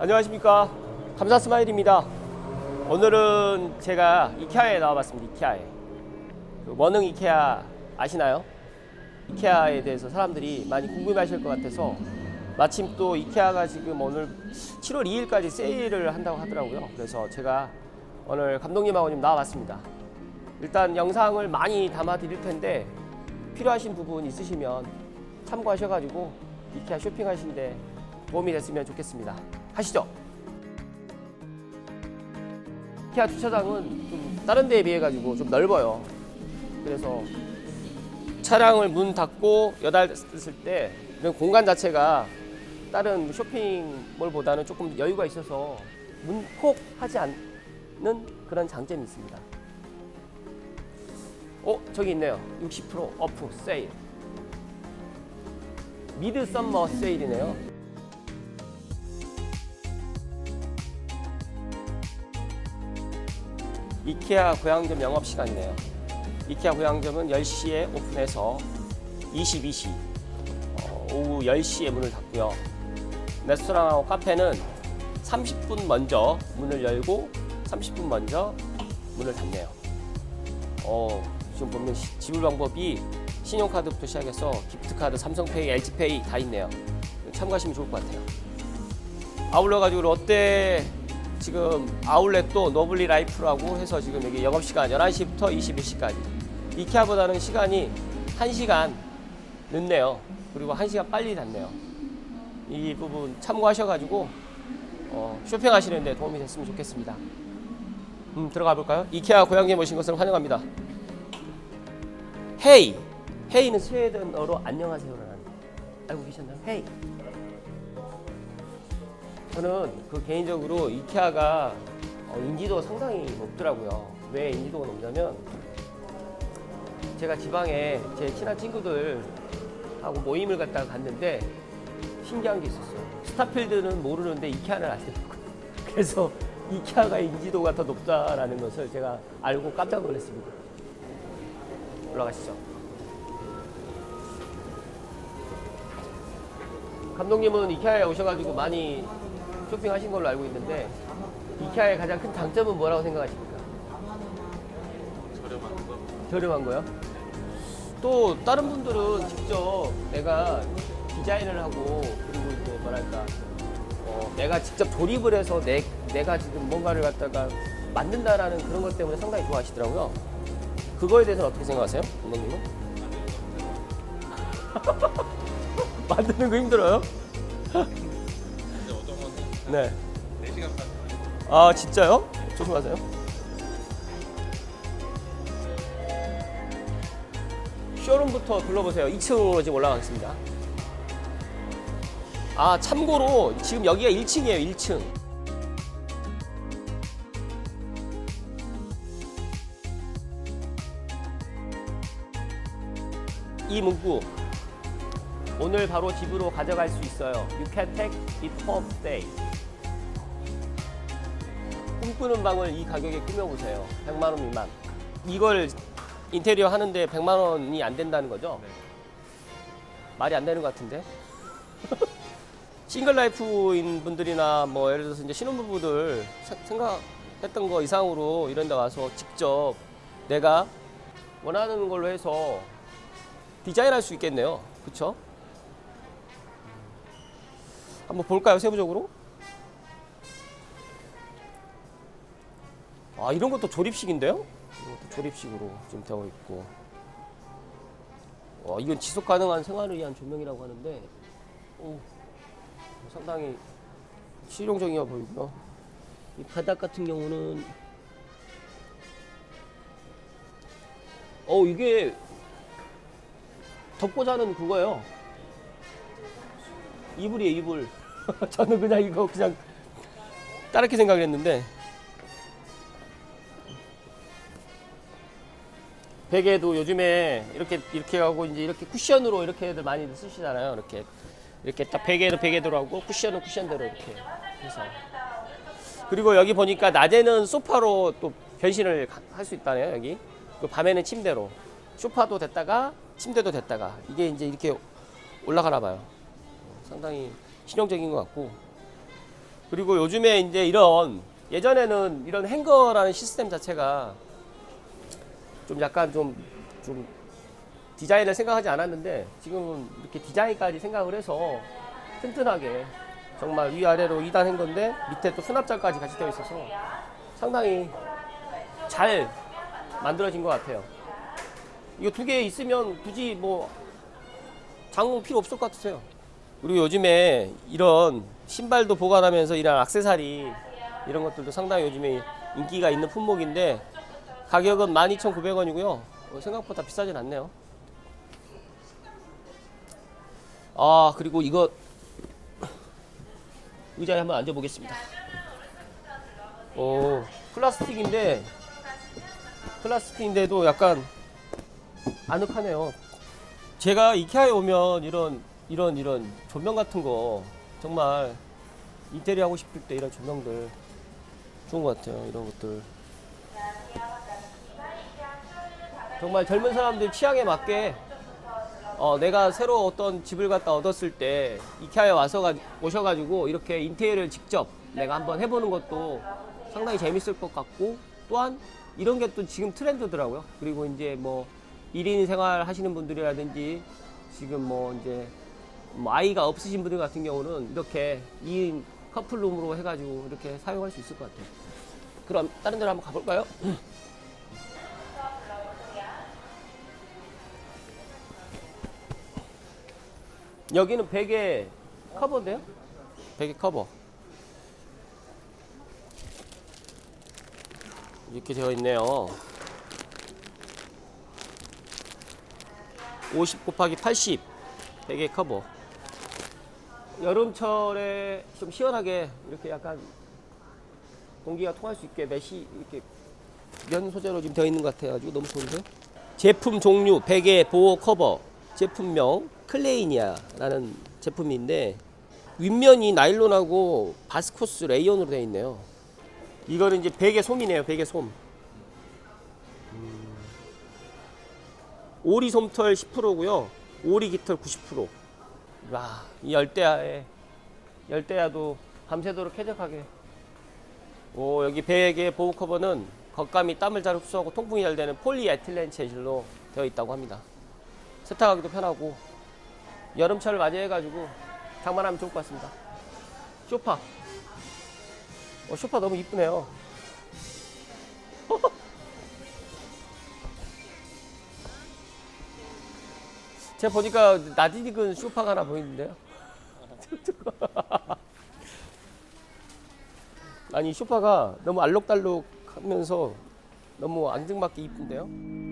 안녕하십니까. 감사 스마일입니다. 오늘은 제가 이케아에 나와봤습니다 이케아에. 그 원흥 이케아 아시나요? 이케아에 대해서 사람들이 많이 궁금해하실 것 같아서 마침 또 이케아가 지금 오늘 7월 2일까지 세일을 한다고 하더라고요. 그래서 제가 오늘 감독님하고 좀 나와봤습니다. 일단 영상을 많이 담아 드릴 텐데 필요하신 부분 있으시면 참고하셔가지고 이케아 쇼핑하시는데 도움이 됐으면 좋겠습니다. 하시죠. 이케아 주차장은 좀 다른 데에 비해 가지고 좀 넓어요. 그래서 차량을 문 닫고 여닫았을 때 이런 공간 자체가 다른 쇼핑몰보다는 조금 여유가 있어서 문콕 하지 않는 그런 장점이 있습니다. 어 저기 있네요. 60% 어프 세일. 미드 썸머 세일이네요. 이케아 고양점 영업 시간이네요. 이케아 고양점은 10시에 오픈해서 22시 어, 오후 10시에 문을 닫고요. 레스토랑하고 카페는 30분 먼저 문을 열고 30분 먼저 문을 닫네요. 어, 지금 보면 시- 지불 방법이 신용카드부터 시작해서 기프트카드, 삼성페이, LG페이 다 있네요. 참고하시면 좋을 것 같아요. 아울러 가지고 롯데 지금 아울렛도 노블리 라이프라고 해서 지금 여기 영업 시간 11시부터 21시까지. 이케아보다는 시간이 1시간 늦네요. 그리고 1시간 빨리 닫네요. 이 부분 참고하셔 가지고 어, 쇼핑하시는데 도움이 됐으면 좋겠습니다. 음, 들어가 볼까요? 이케아 고양이 오신 것을 환영합니다. 헤이. 헤이는 스웨덴어로 안녕하세요라는 알고 계셨나요? 헤이. 저는 그 개인적으로 이케아가 어, 인지도가 상당히 높더라고요. 왜 인지도가 높냐면 제가 지방에 제 친한 친구들하고 모임을 갔다가 갔는데 신기한 게 있었어요. 스타필드는 모르는데 이케아는 알더라고요. 그래서 이케아가 인지도가 더 높다라는 것을 제가 알고 깜짝 놀랐습니다. 올라가시죠. 감독님은 이케아에 오셔가지고 많이 쇼핑하신 걸로 알고 있는데 이케아의 가장 큰 장점은 뭐라고 생각하십니까? 저렴한 거. 저렴한 거요? 또 다른 분들은 직접 내가 디자인을 하고 그리고 이제 뭐랄까 어, 내가 직접 조립을 해서 내, 내가 지금 뭔가를 갖다가 만든다라는 그런 것 때문에 상당히 좋아하시더라고요. 그거에 대해서는 어떻게 생각하세요? 감독님은? 만드는 거 힘들어요? 네. 4시간 반. 아 진짜요? 조심하세요. 쇼룸부터 둘러보세요. 2층으로 지금 올라가겠습니다. 아 참고로 지금 여기가 1층이에요. 1층. 이 문구 오늘 바로 집으로 가져갈 수 있어요. You can take it home today. 꿈꾸는 방을 이 가격에 꾸며보세요. 100만 원 미만. 이걸 인테리어 하는데 100만 원이 안 된다는 거죠? 네. 말이 안 되는 것 같은데? 싱글 라이프인 분들이나 뭐 예를 들어서 이제 신혼부부들 사- 생각했던 거 이상으로 이런 데 와서 직접 내가 원하는 걸로 해서 디자인할 수 있겠네요. 그쵸? 한번 볼까요, 세부적으로? 아, 이런 것도 조립식인데요? 이것도 조립식으로 지금 되어 있고. 와, 이건 지속 가능한 생활을 위한 조명이라고 하는데, 오, 상당히 실용적이어 보이고요. 이 바닥 같은 경우는, 어, 이게 덮고 자는 그거예요. 이불이에요, 이불. 저는 그냥 이거 그냥 다르게 생각을 했는데, 베개도 요즘에 이렇게 이렇게 하고 이제 이렇게 쿠션으로 이렇게들 많이 쓰시잖아요. 이렇게 이렇게 딱 베개도 베개대로 하고 쿠션은 쿠션대로 이렇게 해서 그리고 여기 보니까 낮에는 소파로 또 변신을 할 수 있다네요. 여기 그 밤에는 침대로 소파도 됐다가 침대도 됐다가 이게 이제 이렇게 올라가나 봐요. 상당히 실용적인 것 같고 그리고 요즘에 이제 이런 예전에는 이런 행거라는 시스템 자체가 좀 약간 좀, 좀 디자인을 생각하지 않았는데 지금은 이렇게 디자인까지 생각을 해서 튼튼하게 정말 위아래로 2단 행거인데 밑에 또 수납장까지 같이 되어 있어서 상당히 잘 만들어진 것 같아요. 이거 두 개 있으면 굳이 뭐 장롱 필요 없을 것 같으세요. 그리고 요즘에 이런 신발도 보관하면서 이런 악세사리 이런 것들도 상당히 요즘에 인기가 있는 품목인데 가격은 12,900원이고요. 생각보다 비싸진 않네요. 아 그리고 이거 의자에 한번 앉아 보겠습니다. 오 플라스틱인데 플라스틱인데도 약간 아늑하네요. 제가 이케아에 오면 이런 이런 이런 조명 같은 거 정말 인테리어 하고 싶을 때 이런 조명들 좋은 것 같아요. 이런 것들 정말 젊은 사람들 취향에 맞게 어, 내가 새로 어떤 집을 갖다 얻었을 때 이케아에 와서 가, 오셔가지고 이렇게 인테리어를 직접 내가 한번 해보는 것도 상당히 재밌을 것 같고 또한 이런 게 또 지금 트렌드더라고요. 그리고 이제 뭐 1인 생활 하시는 분들이라든지 지금 뭐 이제 뭐 아이가 없으신 분들 같은 경우는 이렇게 2인 커플룸으로 해가지고 이렇게 사용할 수 있을 것 같아요. 그럼 다른 데로 한번 가볼까요? 여기는 베개 커버인데요? 베개 커버. 이렇게 되어 있네요. 50 곱하기 80 베개 커버. 여름철에 좀 시원하게 이렇게 약간 공기가 통할 수 있게 메시 이렇게 면 소재로 지금 되어 있는 것 같아가지고 너무 좋은데. 제품 종류 베개 보호 커버 제품명 클레이니아라는 제품인데 윗면이 나일론하고 바스코스 레이온으로 되어 있네요. 이거는 이제 베개 솜이네요. 베개 솜. 음. 오리 솜털 10%고요. 오리 깃털 90%. 와, 이 열대야에 열대야도 밤새도록 쾌적하게. 오, 여기 베개 보호 커버는 겉감이 땀을 잘 흡수하고 통풍이 잘 되는 폴리에틸렌 재질로 되어 있다고 합니다. 세탁하기도 편하고 여름철을 맞이해가지고 장만하면 좋을 것 같습니다. 쇼파. 어, 쇼파 너무 이쁘네요. 제가 보니까 나디익은 쇼파가 하나 보이는데요. 아니 쇼파가 너무 알록달록하면서 너무 앙증맞게 이쁜데요.